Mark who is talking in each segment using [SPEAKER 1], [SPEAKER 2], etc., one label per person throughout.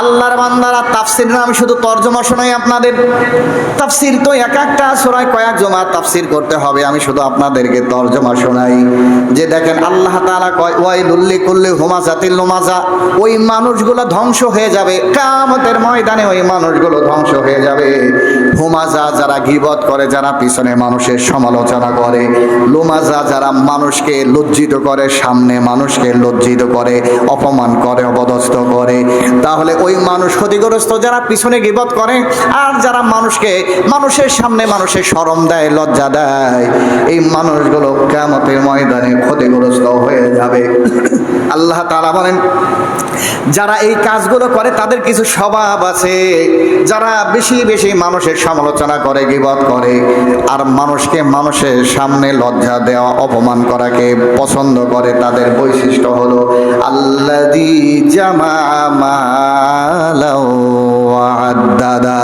[SPEAKER 1] আল্লাহর বান্দারা তাফসির না আমি শুধু তর্জমা শোনাই আপনাদের। তাফসির তো এক একটা সূরায় কয়েক জমা তাফসির করতে হবে, আমি শুধু আপনাদেরকে তর্জমা শোনাই। যে দেখেন আল্লাহ তাআলা কয়, ওয়াইলুল লিকুল্লি হুমাযাতিল লুমাযা ওই মানুষগুলো ধ্বংস হয়ে যাবে। কিয়ামতের ময়দানে ওই মানুষগুলো ধ্বংস হয়ে যাবে। হুমাজা যারা গিবত করে, যারা পিছনে মানুষের সমালোচনা করে লুমাজা যারা মানুষকে লজ্জিত করে, সামনে মানুষকে লজ্জিত করে, অপমান করে, অপদস্থ করে, তাহলে ওই মানুষ ক্ষতিগ্রস্ত যারা পিছনে গিবত করে আর যারা মানুষকে মানুষের সামনে মানুষের শরম দেয়, লজ্জা দেয়, এই মানুষগুলো কেমতের ময়দানে ক্ষতিগ্রস্ত হয়ে যাবে। আল্লাহ তাআলা বলেন, যারা এই কাজগুলো করে তাদের কিছু স্বভাব আছে। যারা বেশি বেশি মানুষের সমালোচনা করে, গিবত করে, আর মানুষকে মানুষের সামনে লজ্জা দেওয়া, অপমান করাকে পছন্দ করে, তাদের বৈশিষ্ট্য হলো আল্লাদি জামা আদ্দাদা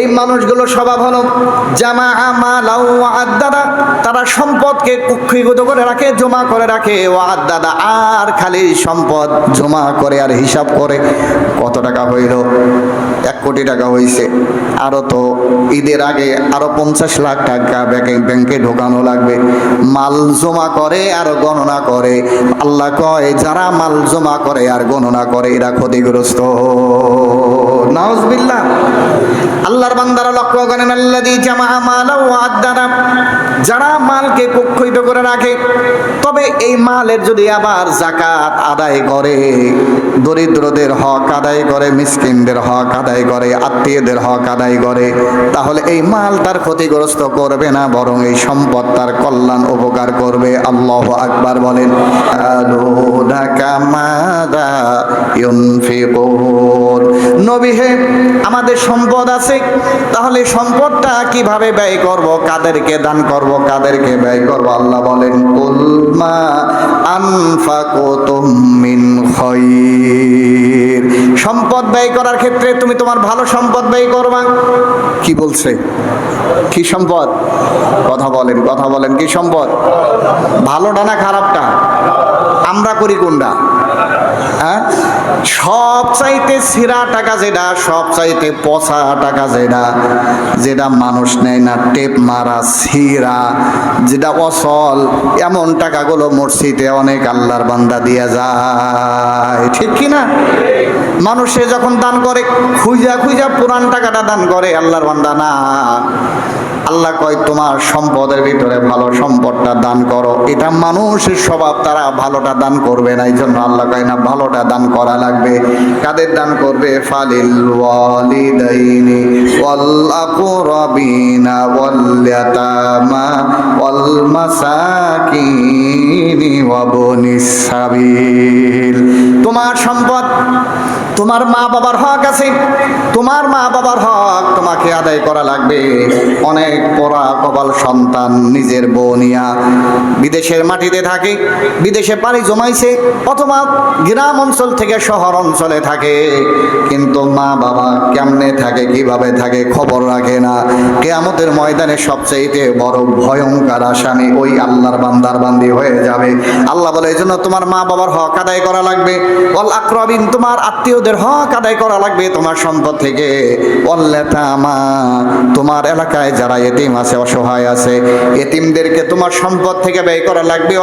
[SPEAKER 1] এই মানুষগুলো স্বভাব হলো জামা মালাউ আদাদা। তারা সম্পদকে কুক্ষিগত করে রাখে, জমা করে রাখে ও দাদা আর খালি সম্পদ জমা করে আর হিসাব করে কত টাকা হইল? এক কোটি টাকা হইছে। আরও তো ঈদের আগে আরও পঞ্চাশ লাখ টাকা ব্যাংকে ব্যাংকে ঢোকানো লাগবে। মাল জমা করে আর গণনা করে। আল্লাহ কয়, যারা মাল জমা করে আর গণনা করে, এরা ক্ষতিগ্রস্ত। নাউজবিল্লাহ আল্লাহর বান্দারা লক্ষ্য করেন আল্লাদি জামা মালা ও আদারা যারা মালকে কুক্ষিত করে রাখে, তবে এই মালের যদি আবার জাকাত আদায় করে, দরিদ্রদের হক আদায় করে, মিসকিনদের হক আদায় করে, আত্মীয়দের হক আদায় করে, তাহলে এই মাল তার ক্ষতিগ্রস্ত করবে না, বরং এই সম্পদ তার কল্যাণ উপকার করবে। আল্লাহ আকবার বলেন নবী হে, আমাদের সম্পদ আছে তাহলে সম্পদটা কীভাবে ব্যয় করব? কাদেরকে দান করব, কাদেরকে ব্যয় করব? আল্লাহ বলেন কুলমা আনফাকুতুম মিন খৈর সম্পদ ব্যয় করার ক্ষেত্রে তুমি তোমার ভালো সম্পদ ব্যয় করবা। কি বলছে? কি সম্পদ? কথা বলেন কথা বলেন, কি সম্পদ? ভালোটা না খারাপটা? আমরা করি কোনটা? হ্যাঁ? সব চাইতে সিরা টাকা যেটা সব চাইতে পচা টাকা যেটা যেটা মানুষ নেয় না, টেপ মারা, সিরা, যেটা অসল, এমন টাকাগুলো মসজিদে অনেক আল্লাহর বান্দা দিয়ে যায়। ঠিক কি না? মানুষে যখন দান করে, খুঁজা খুঁজা পুরান টাকাটা দান করে, আল্লাহর বান্দা না। আল্লাহ কয়, তোমার সম্পদের ভিতরে ভালো সম্পদটা দান করো। এটা মানুষের স্বভাব, তারা ভালোটা দান করবে না এই জন্য আল্লাহ কয়, না, ভালোটা দান করা লাগবে। কাদের দান করবে? ফালিল ওয়ালিদাইনি ওয়াল আকরাবিনা ওয়াল ইয়াতামা ওয়াল মাসাকিনি ওয়াবনিস সাবিল তোমার সম্পদ তোমার মা বাবার হক আছে। তোমার মা বাবার হক তোমাকে আদায় করা লাগবে। অনেক পড়া কপাল সন্তান নিজের বনিয়া বিদেশের মাটিতে থাকে, বিদেশে পাড়ি জমাইছে অথবা গ্রাম অঞ্চল থেকে শহর অঞ্চলে থাকে। কিন্তু মা বাবা কেমনে থাকে, কীভাবে থাকে খবর রাখে না। কেয়ামতের ময়দানে সবচেয়ে বড় ভয়ঙ্কর আসামি ওই আল্লাহর বান্দার বান্দি হয়ে যাবে। আল্লাহ বলে, এই জন্য তোমার মা বাবার হক আদায় করা লাগবে। অল আক্রবিন, তোমার আত্মীয়দের হক আদায় করা লাগবে তোমার সম্পদ থেকে। তোমার এলাকায় যারা এতিম আছে, অসহায় আছে, এতিমদেরকে তোমার সম্পদ থেকে ব্যয় করা লাগবে।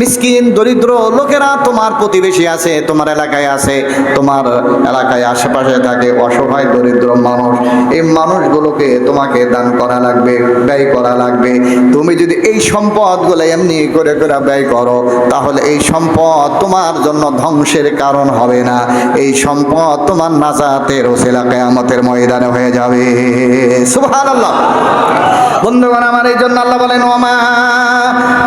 [SPEAKER 1] মিসকিন, দরিদ্র লোকেরা তোমার প্রতিবেশী আছে, তোমার এলাকায় আছে, তোমার এলাকায় আশেপাশে থাকে অসহায় দরিদ্র মানুষ। এই মানুষগুলোকে তোমাকে দান করা লাগবে, ব্যয় করা লাগবে। তুমি যদি এই সম্পদগুলো এমনি করে করে ব্যয় করো, তাহলে এই সম্পদ তোমার জন্য ধ্বংসের কারণ হবে না। এই সম্পদ তোমার নাজাতের ওসিলা কেয়ামতের ময়দানে হয়ে যাবে। সুবহানাল্লাহ। বন্ধুগণ, আমার এই জন্য আল্লাহ বলেন, ওমা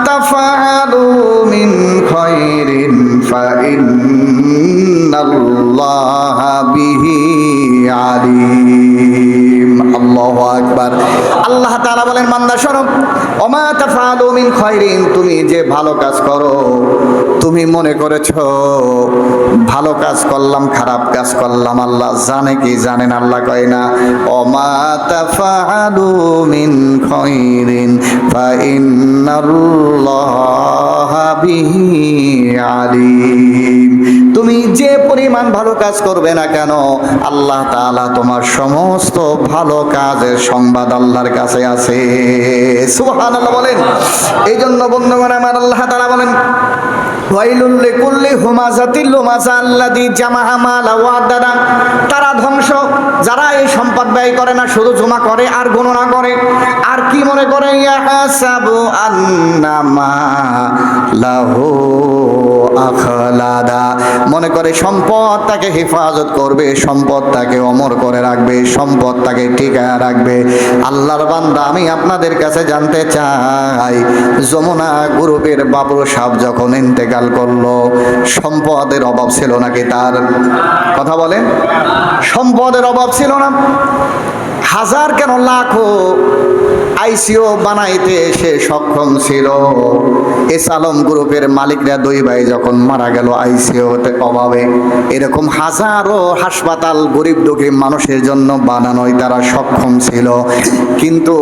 [SPEAKER 1] তাফালু মিন খায়রিন ফাইন্নাল্লাহা বিহি আলিম। আল্লাহু আল্লাহ আকবার। আল্লাহ তাআলা বলেন, বান্দা, শোনো, ওমা তাফআলু মিন খায়রিন তুমি যে ভালো কাজ করো, তুমি মনে করেছ, ভালো কাজ করলাম, খারাপ কাজ করলাম, আল্লাহ জানে কি জানেন, আল্লাহ কয় না, ওমা তাফআলু মিন খায়রিন ফা ইন্নাল্লাহা বিহি তুমি যে পরিমাণ ভালো কাজ করবে না কেন, আল্লাহ তাআলা তোমার সমস্ত ভালো কাজের সংবাদ আল্লাহর কাছে আছে। সুবহানাল্লাহ বলেন। এই জন্য বন্ধুগণ, আমার আল্লাহ তাআলা বলেন তারা ধ্বংস। যারা এই সম্পদ ব্যয় করে না, শুধু জমা করে আর গণনা করে। আর কি মনে করে? লাহু আখলাদা। মনে করে সম্পদ তাকে হেফাজত করবে, সম্পদ তাকে অমর করে রাখবে, সম্পদ তাকে টিকায় রাখবে। আল্লাহর বান্দা, আমি আপনাদের কাছে জানতে চাই, যমুনা গ্রুপের বাবুর সাহেব যখন ইন্তেকাল করল, সম্পদের অভাব ছিল নাকি তার? কথা বলেন। সম্পদের অভাব ছিল না? হাজার কেন লাখো আইসিও বানাইতে সে সক্ষম ছিল। এস আলম গ্রুপের মালিকরা দুই ভাই যখন মারা গেল আইসিওতে অভাবে। এরকম হাজারো হাসপাতাল গরিব দুঃখী মানুষের জন্য বানানোই তারা সক্ষম ছিল। কিন্তু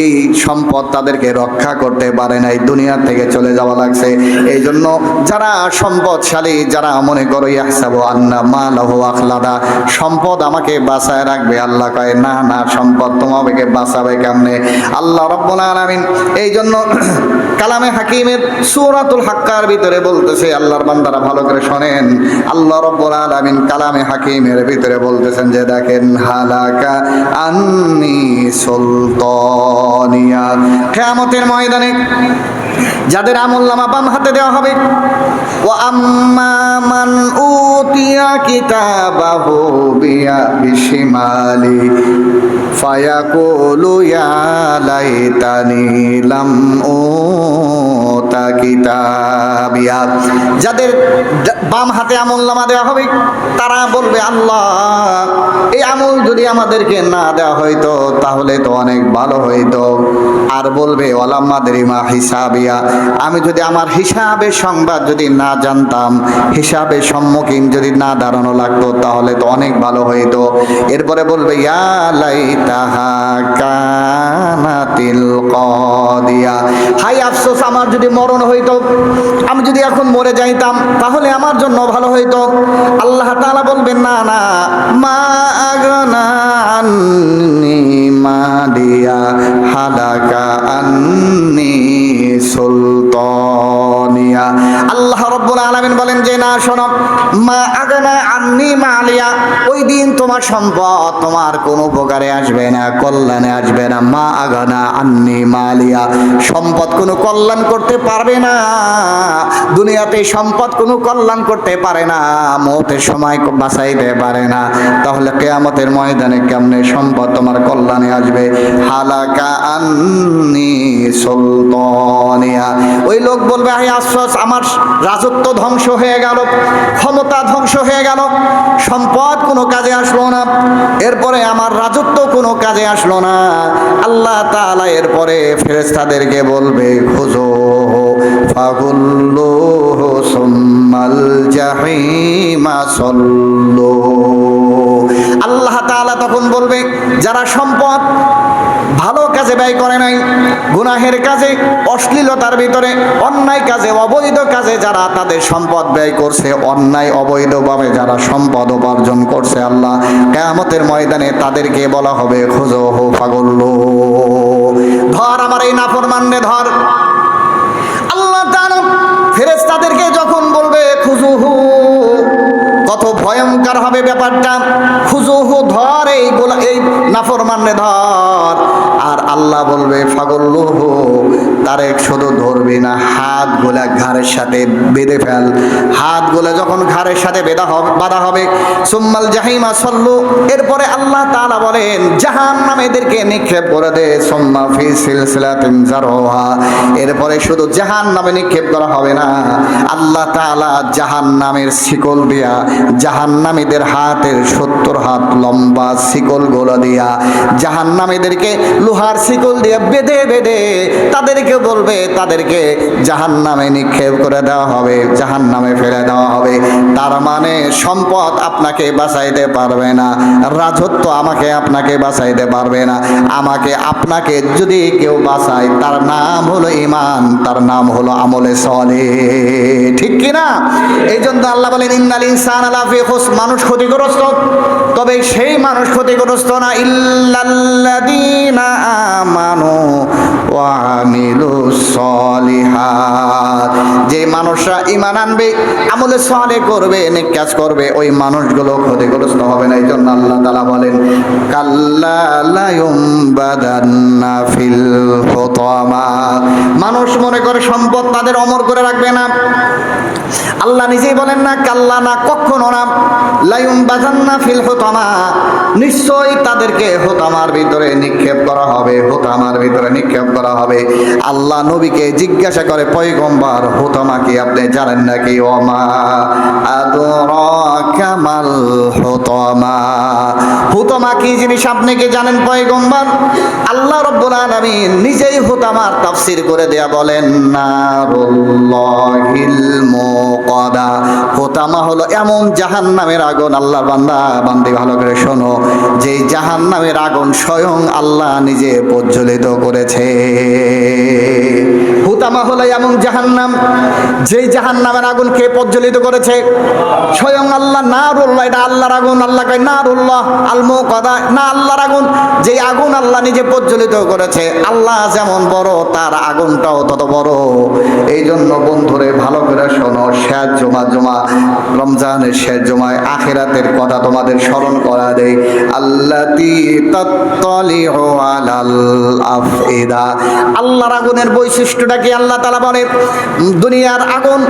[SPEAKER 1] এই সম্পদ তাদেরকে রক্ষা করতে পারে নাই, দুনিয়া থেকে চলে যাওয়া লাগছে। এই জন্য যারা সম্পদশালী, যারা মনে করো, ইয়াহসাবু আন্না মালাহু আখলাদা, সম্পদ আমাকে বাঁচায় রাখবে, আল্লাহ কয়, না না, সম্পদ তোমাকে বাঁচাবে কেমনে? আল্লাহ রব্বুল আলামিন এই জন্য কালামে হাকিমের সূরাতুল হাক্কার ভিতরে বলতেছে, আল্লাহর বান্দারা ভালো করে শোনেন। আল্লাহ রব্বুল আলামিন কালামে হাকিমের ভিতরে বলতেছেন যে, দেখেন, হালাকা আন্নি সুলতানিয়া। কিয়ামতের ময়দানে যাদের আমল নামা বাম হাতে দেওয়া হবে ও আম্মা মান উতিয়া কিতাবাহু বিয়া বিশিমালি। ফায়াকুলু ইয়া লাইতানি লাম উতা যাদের বাম হাতে আমল নামা দেওয়া হবে, তারা বলবে, আল্লাহ, এই আমল যদি আমাদেরকে না দেওয়া হইতো, তাহলে তো অনেক ভালো হইতো। আর বলবে ওলাম্মাদের মা হিসাবিয়া। আমি যদি আমার হিসাবের সংবাদ যদি না জানতাম হিসাবের সম্মুখীন যদি না দাঁড়ানো লাগতো, তাহলে তো অনেক ভালো হইতো। এরপরে বলবে, ইয়া লাইতাহা কানাতিল কদিয়া। হাই আফসোস, আমার যদি মরণ হইতো। আমি যদি এখন মরে যাইতাম, তাহলে আমার জন্য ভালো হইত। আল্লাহ তালা বলবেন, না না, মা আগনা আন্নি, মা দিয়া হালাকা আন্নি সুলতানিয়া। আল্লাহ রব্বুল আলামিন বলেন যে, না, শোনো, মা আগনা আন্নি মালিয়া, ওই দিন তোমার সম্পদ তোমার কোনো উপকারে আসবে না, কল্যাণে আসবে না। মা আগানা আন্নি মালিয়া, সম্পদ কোনো কল্যাণ করতে পারবে না, দুনিয়াতে সম্পদ কোনো কল্যাণ করতে পারে না, মৌতের সময় বাঁচাইতে পারে না। তাহলে কেয়ামতের ময়দানে কেমনে সম্পদ তোমার কল্যাণে আসবে? হালাকা আন্নি সুলতানিয়া। ওই লোক বলবে আশ্বাস আমার রাজত্ব ধ্বংস হয়ে গেল, ক্ষমতা ধ্বংস হয়ে গেল, সম্পদ কোনো কাজে আসলো না, এরপরে আমার রাজত্ব কোনো কাজে আসলো না। আল্লাহ তাআলা এরপরে ফেরেশতাদেরকে বলবে, খুঁজো আল্লাহ তখন বলবে, যারা সম্পদ ভালো কাজে ব্যয় করে নাই, গুনাহের কাজে, অশ্লীলতার ভিতরে, অন্যায় কাজে, অবৈধ কাজে যারা তাদের সম্পদ ব্যয় করছে, অন্যায় অবৈধভাবে যারা সম্পদ উপার্জন করছে আল্লাহ, কেয়ামতের ময়দানে তাদেরকে বলা হবে, খুঁজো হো পাগল্লো ধর আমার এই নাফর নাফরমান্নে ধর। আল্লাহ তাআলা ফেরেশতাদেরকে যখন বলবে খুজুহু কত ভয়ঙ্কর হবে ব্যাপারটা। খুজুহু ধর এই গোলা, এই নাফর নাফরমান্নে ধর। আল্লাহ বলবে ফাগল্লুহ তারে শুধু ধরবি না, হাত গোলা ঘাড়ের সাথে বেঁধে ফেল। হাত গোলা যখন ঘাড়ের সাথে বেঁধা হবে, বাঁধা হবে, সোম্মাল জাহিমা সল্লু। এরপরে আল্লাহ তাআলা বলেন জাহান নামেদেরকে নিক্ষেপ করে দে, সুম্মা ফি সিলসিলাতিন জারহা এরপরে শুধু জাহান নামে নিক্ষেপ করা হবে না, আল্লাহ তাআলা জাহান নামের শিকল দিয়া জাহান নামীদের হাতের সত্তর হাত লম্বা শিকল গোলা দিয়া জাহান নামীদেরকে লোহার শিকল দিয়ে বেঁধে বেঁধে তাদেরকে বলবে, তাদেরকে জাহান নামে নিক্ষেপ করে দেওয়া হবে জাহান নামে ফেলে দেওয়া হবে। তার মানে সম্পদ আপনাকে বাঁচাইতে পারবে না, রাজত্ব আমাকে আপনাকে বাঁচাইতে পারবে না। আমাকে আপনাকে যদি কেউ বাঁচায়, তার নাম হলো ইমান তার নাম হলো আমলে সলে। ঠিক কি না এই জন্য আল্লাহ বলেন, ইন্নাল ইনসান আলা ফি খুস মানুষ ক্ষতিগ্রস্ত। তবে সেই মানুষ ক্ষতিগ্রস্ত না। ইল্লাল্লাযীনা আমানু ওয়া আমিলুস সলিহাত। যে মানুষরা ইমান আনবে, আমলে সলে করবে নেক কাজ করবে, ওই মানুষগুলো ক্ষতিগ্রস্ত হবে না। এই জন্য আল্লাহ তালা বলেন, কাল্লা ফিল মানুষ মনে করে সম্পদ তাদের অমর করে রাখবে না। আল্লাহ নিজেই বলেন না, কাল্লা না, কখনো না। লাইম বাজান্না ফিল হোতামা। নিশ্চয়ই তাদেরকে হোতামার ভিতরে নিক্ষেপ করা হবে, হোতামার ভিতরে নিক্ষেপ করা হবে। আল্লাহ নবীকে জিজ্ঞাসা করে, পয়গম্বর, হোতামা কি আপনি জানেন নাকি? ওমা আদরাকা মাল হোতামা। হুতামা কি জিনিস আপনি কি জানেন, পয়গম্বর? আল্লাহ রব্বুল আলামিন নিজেই হুতামার তাফসীর করে দেয়া বলেন না নারুল্লাহিল মুকাদা। হুতামা হলো এমন জাহান্নামের আগুন, আল্লাহর বান্দা, বান্দি, ভালো করে শোনো। যে জাহান্নামের আগুন স্বয়ং আল্লাহ নিজে প্রজ্বলিত করেছে। হুতামা হলো এমন জাহান্নাম, যেই জাহান্নামের আগুন কে প্রজ্বলিত করেছে? স্বয়ং আল্লাহ নারুল্লাহ এটা আল্লাহর আগুন, আল্লাহ কয় নারুল্লাহ আলমো কদা না আল্লাহর আগুন। যে আগুন আল্লাহ নিজে প্রজ্বলিত করেছে, আল্লাহ যেমন বড়, তার আগুনটাও তত বড়। এই জন্য বন্ধুরে, ভালো করে শোনো শেষ জমা জমা, রমজানের শেষ জমায় আখেরাতের কথা তোমাদের স্মরণ করা দেয় আল্লাতি তাত্তালিউ আলাল আফইদা। আল্লাহর আগুনের বৈশিষ্ট্যটা কি আল্লাহ তাআলা বলে? দুনিয়ার আগুন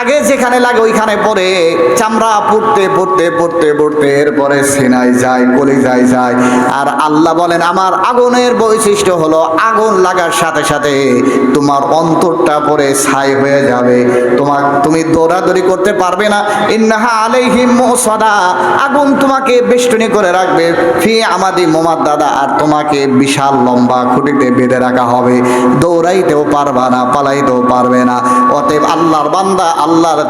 [SPEAKER 1] আগে যেখানে লাগে ওইখানে পড়ে, চামড়া পড়তে পড়তে পড়তে, পুড়তে এরপরে সিনাই যায়, কলিজায় যায়। আর আল্লাহ বলেন, আমার আগুনের বৈশিষ্ট্য হলো আগুন লাগার সাথে সাথে তোমার অন্তরটা পরে ছাই হয়ে যাবে। তোমার, তুমি দৌড়াদৌড়ি করতে পারবে না। ইন্নাহা আলাইহিম মুসাদা। আগুন তোমাকে বেষ্টনী করে রাখবে। ফি আমাদি মোমাদ দাদা, আর তোমাকে বিশাল লম্বা খুঁটিতে বেঁধে রাখা হবে। দৌড়াইতেও না, পালাইতেও পারবে না। অতএব আল্লাহর বান্দা, আল্লাহর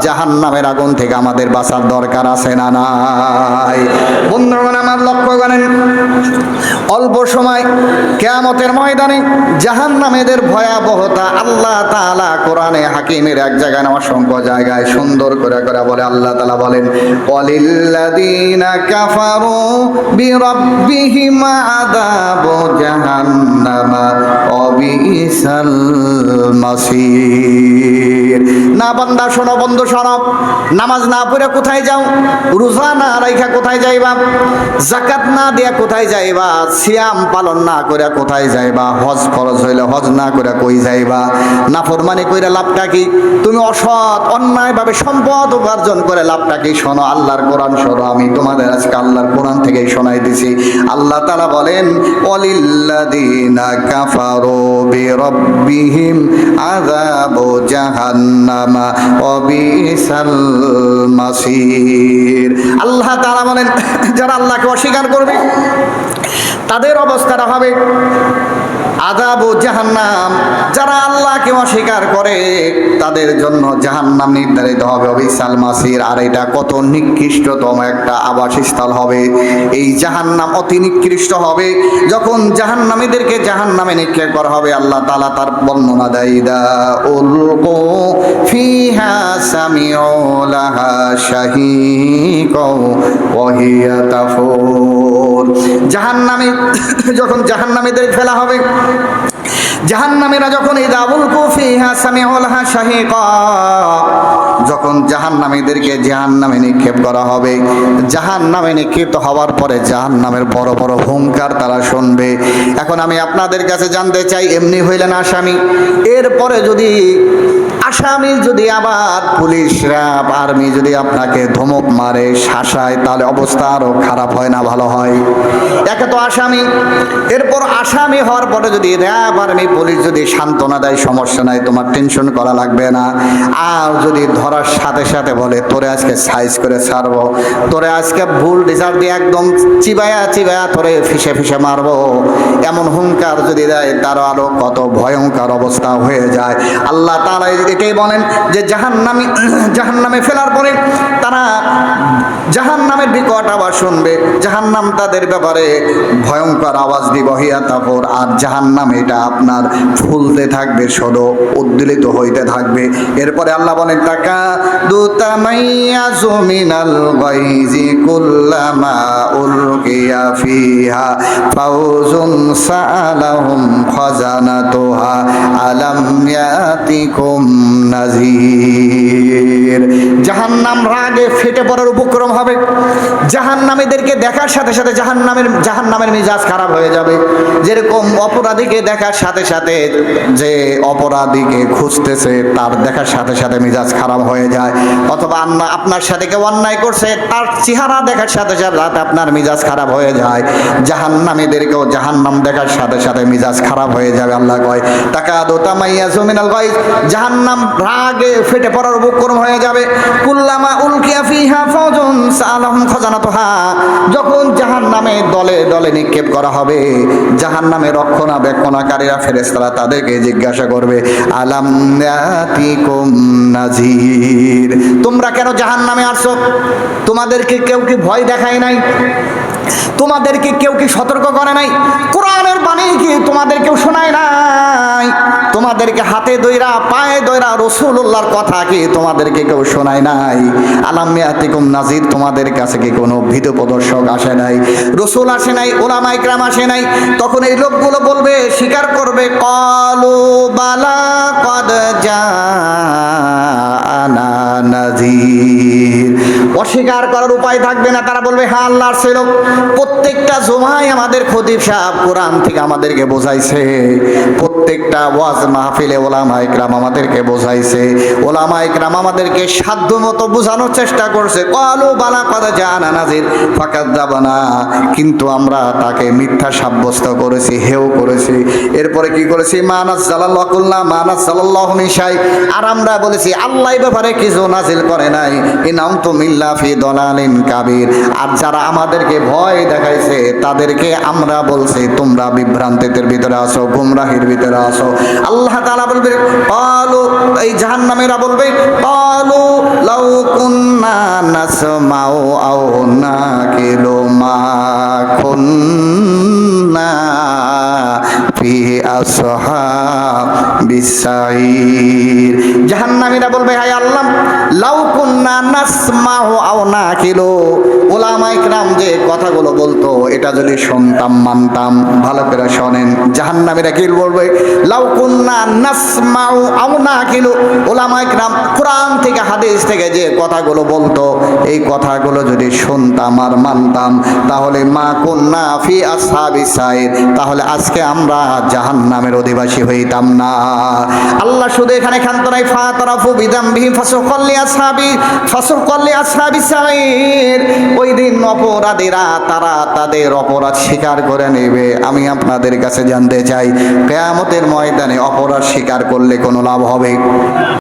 [SPEAKER 1] আগুন থেকে আমাদের বাঁচার দরকার আছে না নাই? বন্ধুগণ, আমার লক্ষ্য করেন, অল্প সময় কেয়ামতের ময়দানে জাহান্নামেদের ভয়াবহতা আল্লাহ তাআলা কোরআনে হাকিমের এক জায়গায় না অসংখ্য জায়গায় সুন্দর করে করে বলে, আল্লাহ তাআলা বলেন জাহান্নামা অবিসাল মাসির। না শোনো বন্ধু, শোনো। নামাজ না পড়ে কোথায় যাও? রোজা না রাইখা কোথায় যাইবা? জাকাত না দিয়া কোথায় যাইবা? সিয়াম পালন না করে কোথায় যাইবা? হজ ফরজ হইলে হজ না করে কই যাইবা? নাফরমানি কইরা লাভটা কি? তুমি অসৎ অন্যায়ভাবে সম্পদ উপার্জন করে লাভটা কি শোনো, আল্লাহর কোরআন শোনো। আমি তোমাদের আজকে আল্লাহর কোরআন থেকেই শোনাই দিছি। আল্লাহ তাআলা বলেন অলিল্লাযীনা কাফারু বিরাব্বিহিম আযাবু জাহান্নামা অবিসাল মাসির। আল্লাহ তাআলা বলেন, যারা আল্লাহকে অস্বীকার করবে, তাদের অবস্থাটা হবে আদাব ও জাহান্নাম, যারা আল্লাহকে অস্বীকার করে, তাদের জন্য জাহান্নাম নির্ধারিত হবে। অবিশাল মাসির আর এটা কত নিকৃষ্টতম একটা আবাসস্থল হবে। এই জাহান্নাম অতি নিকৃষ্ট হবে। যখন জাহান্নামীদেরকে জাহান্নামে নিক্ষেপ করা হবে, আল্লাহ তালা তার বর্ণনা দেয় দা উলকু ফিহা সামিউ লাহা শাহীকা ওয়া হিয়া তাফুর। জাহান্নামে, যখন জাহান্নামীদের ফেলা হবে জাহান্নামীরা যখন এই দাবুল কুফিহা সামিউলহা শাহিকা, যখন জাহান্নামীদেরকে জাহান্নামে জাহান নামে নিক্ষেপ করা হবে, জাহান্নামে নিক্ষিপ্ত হওয়ার পরে জাহান্নামের বড় বড় হুঙ্কার তারা শুনবে। এখন আমি আপনাদের কাছে জানতে চাই, এমনি হইলেন আসামি। এরপরে যদি আসামি যদি আবার পুলিশরা, আর্মি যদি আপনাকে ধমক মারে, শাসায়, তাহলে অবস্থা আরও খারাপ হয় না, ভালো হয়। একে তো আসামি। এরপর আসামি হওয়ার পরে যদি র্যাব, আর্মি, পুলিশ যদি সান্ত্বনা দেয়, সমস্যা নাই, তোমার টেনশন করা লাগবে না। আর যদি ধরার সাথে সাথে বলে, তোরে আজকে সাইজ করে ছাড়বো, তোরে আজকে ভুল ডিসার দিয়ে একদম চিবায়া চিবায়া তোরে ফিসে ফিসে মারবো। এমন হুঙ্কার যদি দেয়, তারও আরও কত ভয়ঙ্কর অবস্থা হয়ে যায়। আল্লাহ তারা এটাই বলেন যে জাহান্নামি, জাহান্নামে ফেলার পরে তারা জাহান্নামের বিকট আওয়াজ শুনবে। জাহান্নাম তাদের ব্যাপারে ভয়ঙ্কর আওয়াজ দিব। হিয়া তারপর আর জাহান্নাম এটা আপনার ফুলতে থাকবে, সদ উদ্দোলিত হইতে থাকবে। এরপরে আল্লাহ বলেন টাকা দুতামাইয়া জমিনাল গাইজি কুল্লামা উলকিয়া ফিহা ফাউজুন সালাহুম খাজানাতুহা আলাম ইয়াতিকুম নাযীর জাহান্নাম রাগে ফেটে পড়ার উপক্রম হবে। জাহান্নামীদেরকে দেখার সাথে সাথে জাহান্নামের জাহান্নামের মিজাজ খারাপ হয়ে যাবে। যেরকম অপরাধীকে দেখার সাথে সাথে যে অপরাধীকে খুঁজতেছে, তার দেখার সাথে সাথে মিজাজ খারাপ হয়ে যায়। অথবা আপনার সাথে কেউ অন্যায় করছে, তার চেহারা দেখার সাথে সাথে আপনার মিজাজ খারাপ হয়ে যায়। জাহান্নামীদেরকেও জাহান্নাম দেখার সাথে সাথে মিজাজ খারাপ হয়ে যাবে, আল্লাহ কয়। টাকা দোতামাইয়া জমিনাল গয় জাহান্নাম রাগে ফেটে পড়ার উপক্রম হয়ে যাবে। কুল্লামা উলকিয়া ফিহা ফাউজুন সালাহুম খাজানাতুহা। যখন জাহান্নামে দলে দলে নিক্ষেপ করা হবে, জাহান্নামে রক্ষণাবেক্ষণাকারীরা ফেরেশতারা তাদেরকে জিজ্ঞাসা করবে, আলাম নাজির? তোমরা কেন জাহান্নামে আসছো? তোমাদেরকে কেউ কি ভয় দেখায় নাই? তোমাদেরকে কেউ কি সতর্ক করে নাই? কোরআনের বাণী কি তোমাদের কেউ শোনায় নাই? তোমাদেরকে হাতে দইরা, পায়ে দইরা রসুল্লাহর কথা কি তোমাদেরকে কেউ শোনায় নাই? আলাম আলামিয়াতিকুম নাজির, তোমাদের কাছে কি কোনো ভীত প্রদর্শক আসে নাই? রসুল আসে নাই ওলামাই ক্রাম আসে নাই? তখন এই লোকগুলো বলবে, স্বীকার করবে, কলু বালা কদ জানা নাজির। অস্বীকার করার উপায় থাকবে না, তারা বলবে হ্যাঁ আল্লাহর ছিল প্রত্যেকটা জমায় আমাদের খতিব সাহেব কোরআন থেকে আমাদেরকে বোঝাইছে। প্রত্যেকটা ওয়াজ মাহফিলে ওলামা ইকরাম আমাদেরকে বোঝাইছে। ওলামা ইকরাম আমাদেরকে সাধ্য মতো বোঝানোর চেষ্টা করছে। কলু বালা কথা জানা নাজির ফাঁকাত দাবানা। কিন্তু আমরা তাকে মিথ্যা সাব্যস্ত করেছি, হেও করেছি। এরপরে কি করেছি? মানাস জালাল্লাহ কুল্লা মানাস জালাল্লাহ মিশাই আর আমরা বলেছি, আল্লাহ ব্যাপারে কিছু নাজিল করে নাই। ইনাম তো মিল্লা ফি দলালিন কাবির। আর যারা আমাদেরকে ভয় দেখাইছে, তাদেরকে আমরা বলছি, তোমরা বিভ্রান্তিতের ভিতরে আসো গুমরাহির ভিতরে আসো আল্লাহ তাআলা বলবে কালু এই জাহান্নামীরা বলবে কালু লাউ কুন্না নাসমাউ আও নাকিলু মা কুন্না ফি আসহাবিস সাইর জাহান্নামীরা বলবে আল্লাহ, লাউ কুন্না নাসমাউ আও নাকিলু। ওলামা ইকরাম যে কথাগুলো বলতো, এটা যদি শুনতাম, মানতাম, ভালো করে শোনেন। কি বলবে? কোরআন থেকে, হাদিস থেকে যে কথাগুলো বলতো, এই কথাগুলো যদি শুনতাম আর মানতাম, তাহলে মা কুন্না ফি তাহলে আজকে আমরা জাহান্নামের অধিবাসী হইতাম না। আল্লাহ শুধু এখানে খান্ত নাই ফা তারাফু বিদাম বিহি ফাসুকাল্লি আসহাবি ফাসুকাল্লি আসহাবি সাইর ওই দিন অপরাধীরা তারা তাদের অপরাধ স্বীকার করে নেবে। আমি আপনাদের কাছে জানতে চাই, কেয়ামতের ময়দানে অপরাধ স্বীকার করলে কোনো লাভ হবে?